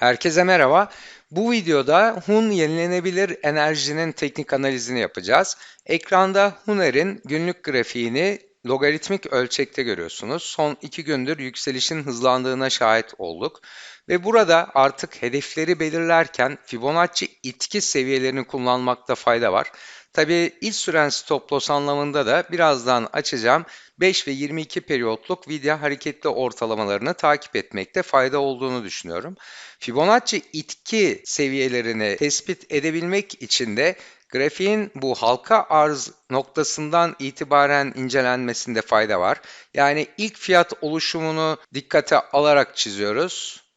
Herkese merhaba. Bu videoda Hun yenilenebilir enerjinin teknik analizini yapacağız. Ekranda Huner'in günlük grafiğini logaritmik ölçekte görüyorsunuz. Son iki gündür yükselişin hızlandığına şahit olduk. Ve burada artık hedefleri belirlerken Fibonacci itki seviyelerini kullanmakta fayda var. Tabii ilk süren stop loss anlamında da birazdan açacağım 5 ve 22 periyotluk video hareketli ortalamalarını takip etmekte fayda olduğunu düşünüyorum. Fibonacci itki seviyelerini tespit edebilmek için de grafiğin bu halka arz noktasından itibaren incelenmesinde fayda var. Yani ilk fiyat oluşumunu dikkate alarak çiziyoruz.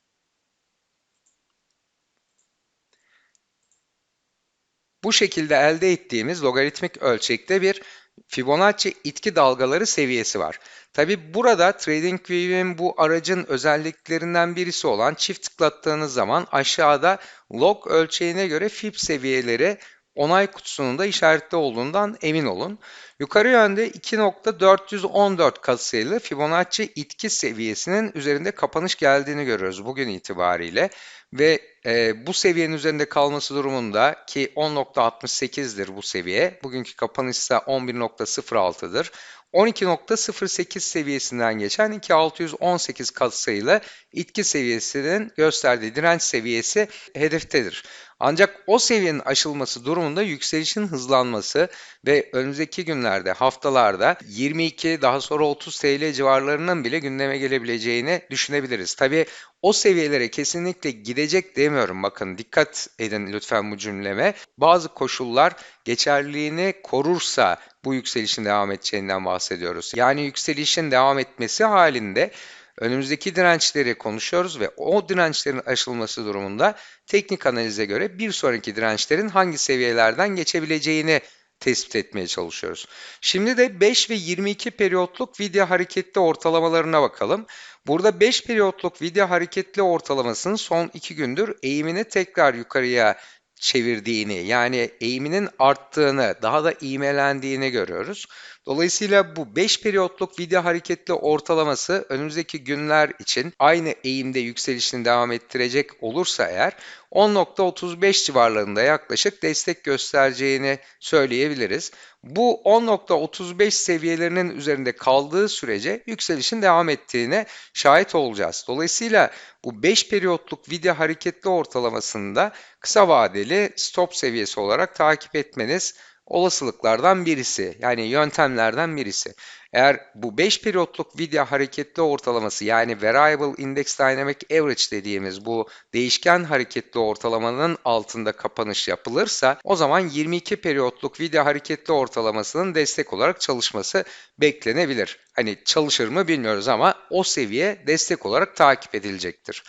Bu şekilde elde ettiğimiz logaritmik ölçekte bir Fibonacci itki dalgaları seviyesi var. Tabi burada TradingView'in bu aracın özelliklerinden birisi olan çift tıklattığınız zaman aşağıda log ölçeğine göre Fib seviyeleri onay kutusunun da işaretli olduğundan emin olun. Yukarı yönde 2.414 katsayılı Fibonacci itki seviyesinin üzerinde kapanış geldiğini görüyoruz bugün itibariyle. Ve e, bu seviyenin üzerinde kalması durumunda ki 10.68'dir bu seviye. Bugünkü kapanış ise 11.06'dır. 12.08 seviyesinden geçen 2618 katsayılı itki seviyesinin gösterdiği direnç seviyesi hedeftedir. Ancak o seviyenin aşılması durumunda yükselişin hızlanması ve önümüzdeki günlerde, haftalarda 22 daha sonra 30 TL civarlarının bile gündeme gelebileceğini düşünebiliriz. Tabi o seviyelere kesinlikle gidecek demiyorum. Bakın dikkat edin lütfen bu cümleme. Bazı koşullar geçerliliğini korursa bu yükselişin devam edeceğinden bahsediyoruz. Yani yükselişin devam etmesi halinde önümüzdeki dirençleri konuşuyoruz ve o dirençlerin aşılması durumunda teknik analize göre bir sonraki dirençlerin hangi seviyelerden geçebileceğini tespit etmeye çalışıyoruz. Şimdi de 5 ve 22 periyotluk video hareketli ortalamalarına bakalım. Burada 5 periyotluk video hareketli ortalamasının son 2 gündür eğimini tekrar yukarıya çevirdiğini yani eğiminin arttığını, daha da iğmelendiğini görüyoruz. Dolayısıyla bu 5 periyotluk video hareketli ortalaması önümüzdeki günler için aynı eğimde yükselişini devam ettirecek olursa eğer 10.35 civarlarında yaklaşık destek göstereceğini söyleyebiliriz. Bu 10.35 seviyelerinin üzerinde kaldığı sürece yükselişin devam ettiğine şahit olacağız. Dolayısıyla bu 5 periyotluk video hareketli ortalamasında kısa vadeli stop seviyesi olarak takip etmeniz olasılıklardan birisi. Yani yöntemlerden birisi. Eğer bu 5 periyotluk video hareketli ortalaması yani Variable Index Dynamic Average dediğimiz bu değişken hareketli ortalamanın altında kapanış yapılırsa o zaman 22 periyotluk video hareketli ortalamasının destek olarak çalışması beklenebilir. Hani çalışır mı bilmiyoruz ama o seviye destek olarak takip edilecektir.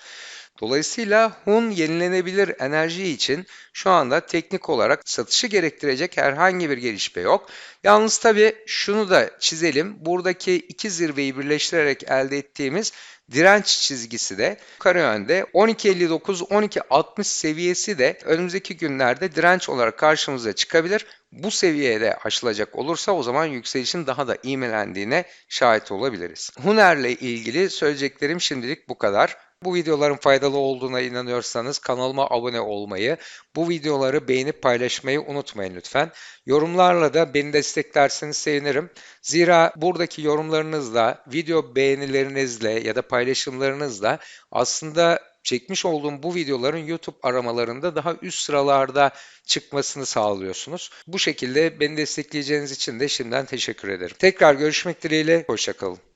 Dolayısıyla Hun yenilenebilir enerji için şu anda teknik olarak satışı gerektirecek herhangi bir gelişme yok. Yalnız tabii şunu da çizelim. Buradaki iki zirveyi birleştirerek elde ettiğimiz direnç çizgisi de yukarı yönde 12.59-12.60 seviyesi de önümüzdeki günlerde direnç olarak karşımıza çıkabilir. Bu seviyede aşılacak olursa o zaman yükselişin daha da iğmelendiğine şahit olabiliriz. Huner'le ilgili söyleyeceklerim şimdilik bu kadar. Bu videoların faydalı olduğuna inanıyorsanız kanalıma abone olmayı, bu videoları beğenip paylaşmayı unutmayın lütfen. Yorumlarla da beni desteklerseniz sevinirim. Zira buradaki yorumlarınızla, video beğenilerinizle ya da paylaşımlarınızla aslında çekmiş olduğum bu videoların YouTube aramalarında daha üst sıralarda çıkmasını sağlıyorsunuz. Bu şekilde beni destekleyeceğiniz için de şimdiden teşekkür ederim. Tekrar görüşmek dileğiyle, hoşçakalın.